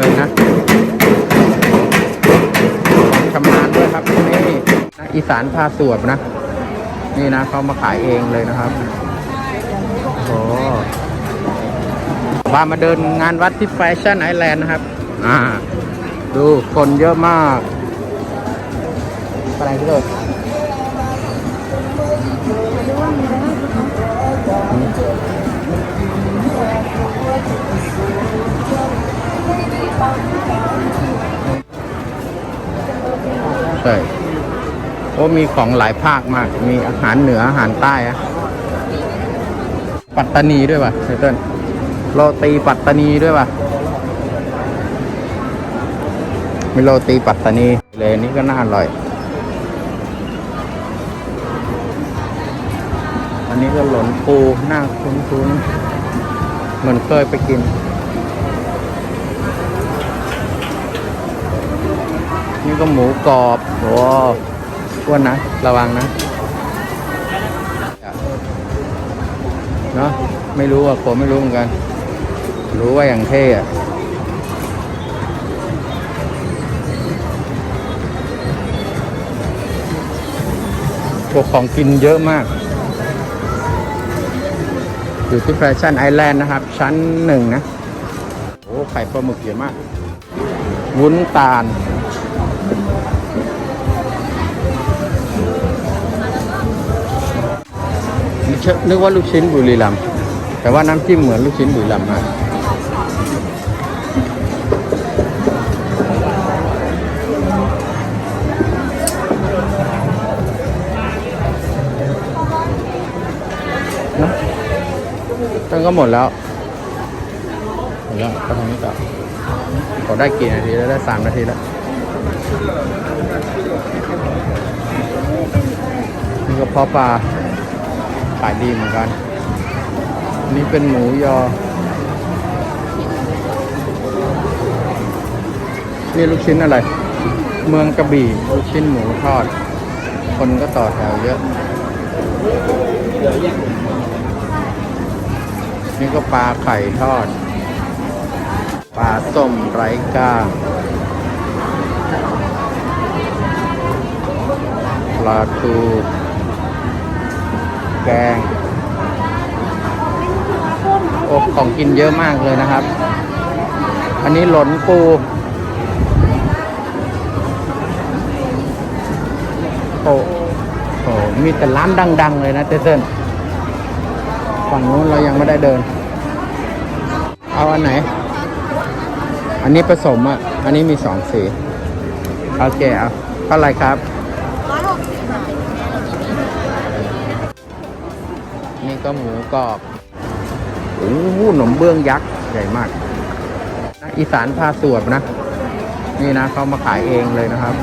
เลยนะชำนาญด้วยครับนี่นะอีสานพาสวบนะ นี่นะเขามาขายเองเลยนะครับโอ้พามาเดินงานวัดที่แฟชั่นไอแลนด์นะครับ อ่า ดูคนเยอะมากอะไรที่เลย ใช่โอ้มีของหลายภาคมาก มีอาหารเหนืออาหารใต้อะปัตตานีด้วยป่ะไทเติ้ลโรตีปัตตานีด้วยป่ะมีโรตีปัตตานีเลยนี่ก็น่าอร่อย อันนี้ก็หลนปูหน้าคุ้นๆเหมือนเคยไปกิน นี่ก็หมูกรอบโอ้อ้วนนะ ระวังนะเนาะไม่รู้อะผมไม่รู้เหมือนกัน รู้ว่าอย่างเท่อะพวกของกินเยอะมาก อยู่ที่แฟชั่นไอแลนด์นะครับ ชั้นหนึ่งนะ โอ้ไข่ปลาหมึกเยอะมาก วุ้นตาล นึกว่าลูกชิ้นบุรีรัมย์แต่ว่าน้ำจิ้มเหมือนลูกชิ้นบุรีรัมย์มากนะตั้งก็หมดแล้ว หมดแล้วก็ทางนี้ต่อขอได้กี่นาทีแล้วได้สามนาทีแล้วนี่ก็เพาะปลาายดีเหมือนกัน นี่เป็นหมูยอ นี่ลูกชิ้นอะไร เมืองกระบี่ลูกชิ้นหมูทอด คนก็ต่อแถวเยอะ นี่ก็ปลาไข่ทอด ปลาส้มไร้ก้างปลาทู แกงโอ้ของกินเยอะมากเลยนะครับ อันนี้หลนปูโอ้โหมีแต่ร้านดัง ๆ เลยนะเจเซนฝั่งนู้นเรายังไม่ได้เดิน เอาอันไหน อันนี้ผสมอะ อันนี้มีสองสี โอเคเอาเท่าไรครับ นี่ก็หมูกรอบโอ้โหขนมเบื้องยักษ์ใหญ่มาก อีสานพาสวบนะ นี่นะเขามาขายเองเลยนะครับ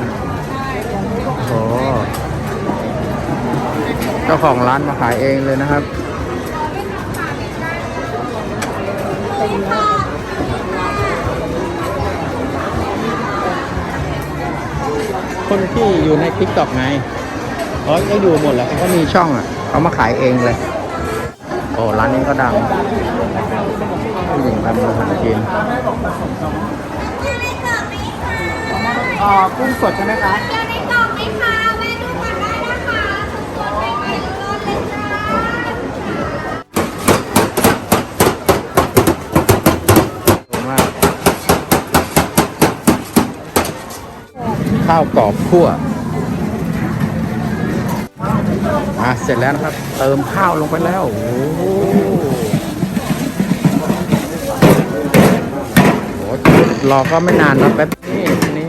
โอ้เจ้าของร้านมาขายเองเลยนะครับคนที่อยู่ในทิกตอกไงเขาก็อยู่หมดแล้วเขามีช่องอะ เขามาขายเองเลย โอ้ร้านนี้ก็ดังผู้หญิงทำอาหารกินอ่ากุ้งสดใช่ไหมคะเดี๋ยวในกล่องไหมคะแวะดูก่อนได้นะคะสดๆใหม่ๆร้อนๆเลยจ้าข้าวกรอบคั่ว่ะเสร็จแล้วนะครับ เติมข้าวลงไปแล้ว โอ้โหรอก็ไม่นานนะแป๊บนี้นี่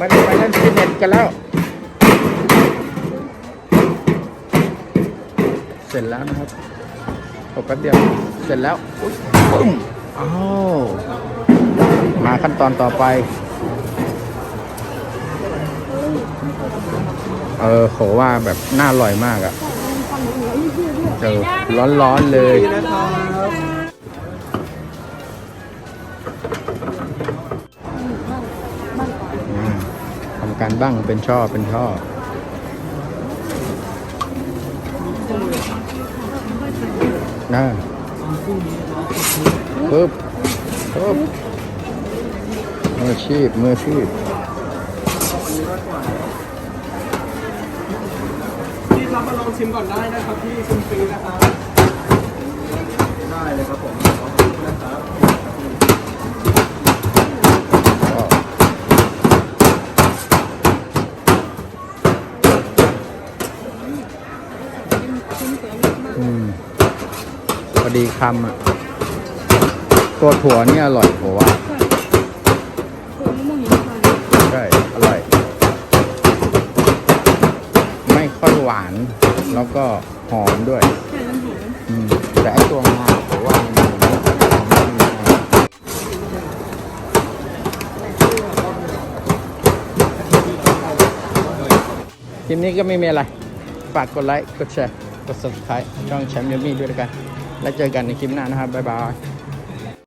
ม่ได้ไปเล่นฟิตเนสกันแล้ว เสร็จแล้วนะครับ โอ้แป๊บเดียว เสร็จแล้วอุ๊ยปึ้มอ้าวมาขั้นตอนต่อไป เออโหว่าแบบน่าอร่อยมากอะ่ะเจอร้อนๆเลยทำการบ้างเป็นช่อเป็นช่อ นะปึ๊บปึ๊บมืออาชีพมืออาชีพพี่รับมาลองชิมก่อนได้นะครับพี่ชิมฟรีนะครับ ได้เลยครับผมขอบคุณนะครับก็อืมพ อดีคำอะ ตัวถั่วนี่อร่อยผมว่า ใช่ อร่อย ไม่ค่อยหวาน แล้วก็หอมด้วย อืม แต่ไอตัวงาผมว่ามันมันไม่มีคลิปนี้ก็ไม่มีอะไร ฝากกดไลค์ กดแชร์ กด subscribe ช่องแชมป์ยมี่ด้วยล้วกัน แล้วเจอกันในคลิปหน้านะครับบ๊ายบาย